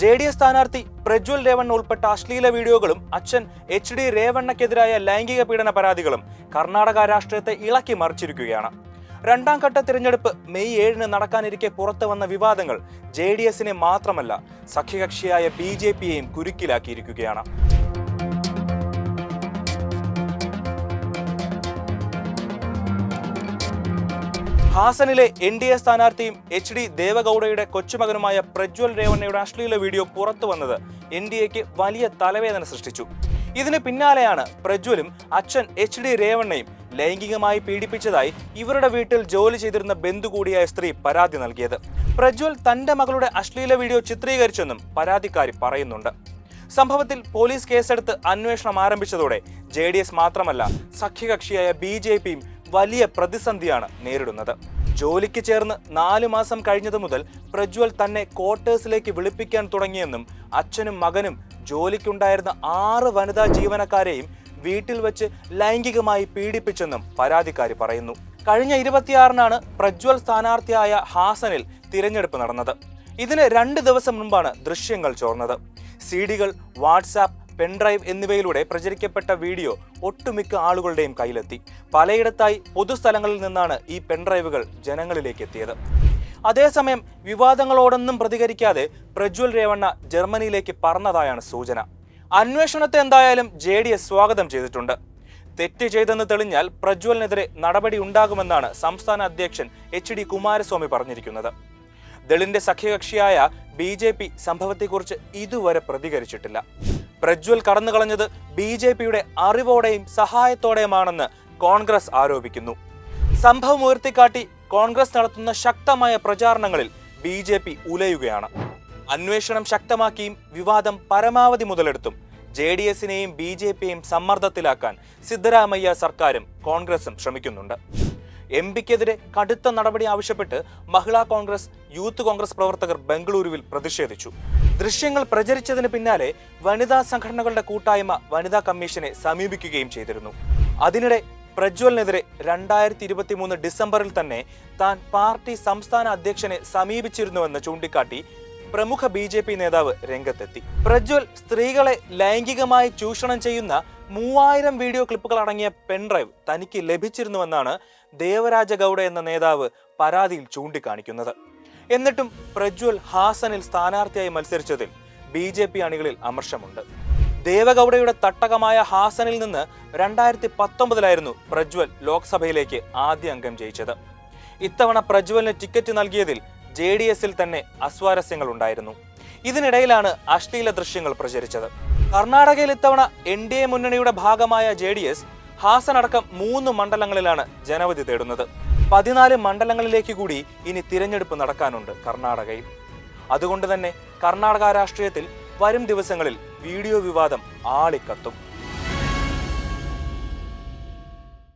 J D S സ്ഥാനാർത്ഥി പ്രജ്വൽ രേവണ്ണ ഉൾപ്പെട്ട അശ്ലീല വീഡിയോകളും അച്ഛൻ എച്ച് ഡി രേവണ്ണയ്ക്കെതിരായ ലൈംഗിക പീഡന പരാതികളും കർണാടക രാഷ്ട്രീയത്തെ ഇളക്കി മറിച്ചിരിക്കുകയാണ്. രണ്ടാം ഘട്ട തിരഞ്ഞെടുപ്പ് മെയ് ഏഴിന് നടക്കാനിരിക്കെ പുറത്തു വന്ന വിവാദങ്ങൾ ജെ ഡി എസിനെ മാത്രമല്ല സഖ്യകക്ഷിയായ ബി ജെ പിയെയും കുരുക്കിലാക്കിയിരിക്കുകയാണ്. ഹാസനിലെ എൻ ഡി എ സ്ഥാനാർത്ഥിയും എച്ച് ഡി ദേവഗൌഡയുടെ കൊച്ചുമകനുമായ പ്രജ്വൽ രേവണ്ണയുടെ അശ്ലീല വീഡിയോ പുറത്തു വന്നത് എൻ ഡി എക്ക് വലിയ തലവേദന സൃഷ്ടിച്ചു. ഇതിന് പിന്നാലെയാണ് പ്രജ്വലും അച്ഛൻ എച്ച് ഡി രേവണ്ണയും ലൈംഗികമായി പീഡിപ്പിച്ചതായി ഇവരുടെ വീട്ടിൽ ജോലി ചെയ്തിരുന്ന ബന്ധു കൂടിയായ സ്ത്രീ പരാതി നൽകിയത്. പ്രജ്വൽ തന്റെ മകളുടെ അശ്ലീല വീഡിയോ ചിത്രീകരിച്ചെന്നും പരാതിക്കാരി പറയുന്നുണ്ട്. സംഭവത്തിൽ പോലീസ് കേസെടുത്ത് അന്വേഷണം ആരംഭിച്ചതോടെ ജെ മാത്രമല്ല സഖ്യകക്ഷിയായ ബി വലിയ പ്രതിസന്ധിയാണ് നേരിടുന്നത്. ജോലിക്ക് ചേർന്ന് നാലു മാസം കഴിഞ്ഞതു മുതൽ പ്രജ്വൽ തന്നെ ക്വാർട്ടേഴ്സിലേക്ക് വിളിപ്പിക്കാൻ തുടങ്ങിയെന്നും അച്ഛനും മകനും ജോലിക്കുണ്ടായിരുന്ന ആറ് വനിതാ ജീവനക്കാരെയും വീട്ടിൽ വെച്ച് ലൈംഗികമായി പീഡിപ്പിച്ചെന്നും പരാതിക്കാരി പറയുന്നു. കഴിഞ്ഞ ഇരുപത്തിയാറിനാണ് പ്രജ്വൽ സ്ഥാനാർത്ഥിയായ ഹാസനിൽ തിരഞ്ഞെടുപ്പ് നടന്നത്. ഇതിന് രണ്ട് ദിവസം മുൻപാണ് ദൃശ്യങ്ങൾ ചോർന്നത്. സി ഡികൾ വാട്സാപ്പ് പെൻഡ്രൈവ് എന്നിവയിലൂടെ പ്രചരിക്കപ്പെട്ട വീഡിയോ ഒട്ടുമിക്ക ആളുകളുടെയും കയ്യിലെത്തി. പലയിടത്തായി പൊതുസ്ഥലങ്ങളിൽ നിന്നാണ് ഈ പെൻഡ്രൈവുകൾ ജനങ്ങളിലേക്ക് എത്തിയത്. അതേസമയം വിവാദങ്ങളോടൊന്നും പ്രതികരിക്കാതെ പ്രജ്വൽ രേവണ്ണ ജർമ്മനിയിലേക്ക് പറന്നതായാണ് സൂചന. അന്വേഷണത്തെ എന്തായാലും ജെ ഡി എസ് സ്വാഗതം ചെയ്തിട്ടുണ്ട്. തെറ്റ് ചെയ്തെന്ന് തെളിഞ്ഞാൽ പ്രജ്വലിനെതിരെ നടപടി ഉണ്ടാകുമെന്നാണ് സംസ്ഥാന അധ്യക്ഷൻ എച്ച് ഡി കുമാരസ്വാമി പറഞ്ഞിരിക്കുന്നത്. ദളിന്റെ സഖ്യകക്ഷിയായ ബി ജെ പി സംഭവത്തെക്കുറിച്ച് ഇതുവരെ പ്രതികരിച്ചിട്ടില്ല. പ്രജ്വൽ കടന്നുകളഞ്ഞത് ബി ജെ പിയുടെ അറിവോടെയും സഹായത്തോടെയുമാണെന്ന് കോൺഗ്രസ് ആരോപിക്കുന്നു. സംഭവം ഉയർത്തിക്കാട്ടി കോൺഗ്രസ് നടത്തുന്ന ശക്തമായ പ്രചാരണങ്ങളിൽ ബി ജെ പി ഉലയുകയാണ്. അന്വേഷണം ശക്തമാക്കിയും വിവാദം പരമാവധി മുതലെടുത്തും ജെ ഡി എസിനെയും ബി ജെ പിയെയും സമ്മർദ്ദത്തിലാക്കാൻ സിദ്ധരാമയ്യ സർക്കാരും കോൺഗ്രസും ശ്രമിക്കുന്നുണ്ട്. എം പിക്കെതിരെ കടുത്ത നടപടി ആവശ്യപ്പെട്ട് മഹിളാ കോൺഗ്രസ് യൂത്ത് കോൺഗ്രസ് പ്രവർത്തകർ ബംഗളൂരുവിൽ പ്രതിഷേധിച്ചു. ദൃശ്യങ്ങൾ പ്രചരിച്ചതിന് പിന്നാലെ വനിതാ സംഘടനകളുടെ കൂട്ടായ്മ വനിതാ കമ്മീഷനെ സമീപിക്കുകയും ചെയ്തിരുന്നു. അതിനിടെ പ്രജ്വലിനെതിരെ രണ്ടായിരത്തി ഇരുപത്തി മൂന്ന് ഡിസംബറിൽ തന്നെ താൻ പാർട്ടി സംസ്ഥാന അധ്യക്ഷനെ സമീപിച്ചിരുന്നുവെന്ന് ചൂണ്ടിക്കാട്ടി പ്രമുഖ ബി നേതാവ് രംഗത്തെത്തി. പ്രജ്വൽ സ്ത്രീകളെ ലൈംഗികമായി ചൂഷണം ചെയ്യുന്ന മൂവായിരം വീഡിയോ ക്ലിപ്പുകൾ അടങ്ങിയ പെൻഡ്രൈവ് തനിക്ക് ലഭിച്ചിരുന്നുവെന്നാണ് ദേവരാജ ഗൗഡ എന്ന നേതാവ് പരാതിയിൽ ചൂണ്ടിക്കാണിക്കുന്നത്. എന്നിട്ടും പ്രജ്വൽ ഹാസനിൽ സ്ഥാനാർത്ഥിയായി മത്സരിച്ചതിൽ ബി ജെ പി അണികളിൽ അമർഷമുണ്ട്. ദേവഗൌഡയുടെ തട്ടകമായ ഹാസനിൽ നിന്ന് രണ്ടായിരത്തി പത്തൊമ്പതിലായിരുന്നു പ്രജ്വൽ ലോക്സഭയിലേക്ക് ആദ്യ അംഗം ജയിച്ചത്. ഇത്തവണ പ്രജ്വലിന് ടിക്കറ്റ് നൽകിയതിൽ ജെ ഡി എസിൽ തന്നെ അസ്വാരസ്യങ്ങൾ ഉണ്ടായിരുന്നു ഇതിനിടയിലാണ് അശ്ലീല ദൃശ്യങ്ങൾ പ്രചരിച്ചത്. കർണാടകയിൽ ഇത്തവണ എൻ ഡി എ മുന്നണിയുടെ ഭാഗമായ ജെ ഡി എസ് ഹാസൻ അടക്കം മൂന്ന് മണ്ഡലങ്ങളിലാണ് ജനവധി തേടുന്നത്. പതിനാല് മണ്ഡലങ്ങളിലേക്ക് കൂടി ഇനി തിരഞ്ഞെടുപ്പ് നടക്കാനുണ്ട് കർണാടകയിൽ. അതുകൊണ്ട് തന്നെ കർണാടക രാഷ്ട്രീയത്തിൽ വരും ദിവസങ്ങളിൽ വീഡിയോ വിവാദം ആളിക്കത്തും.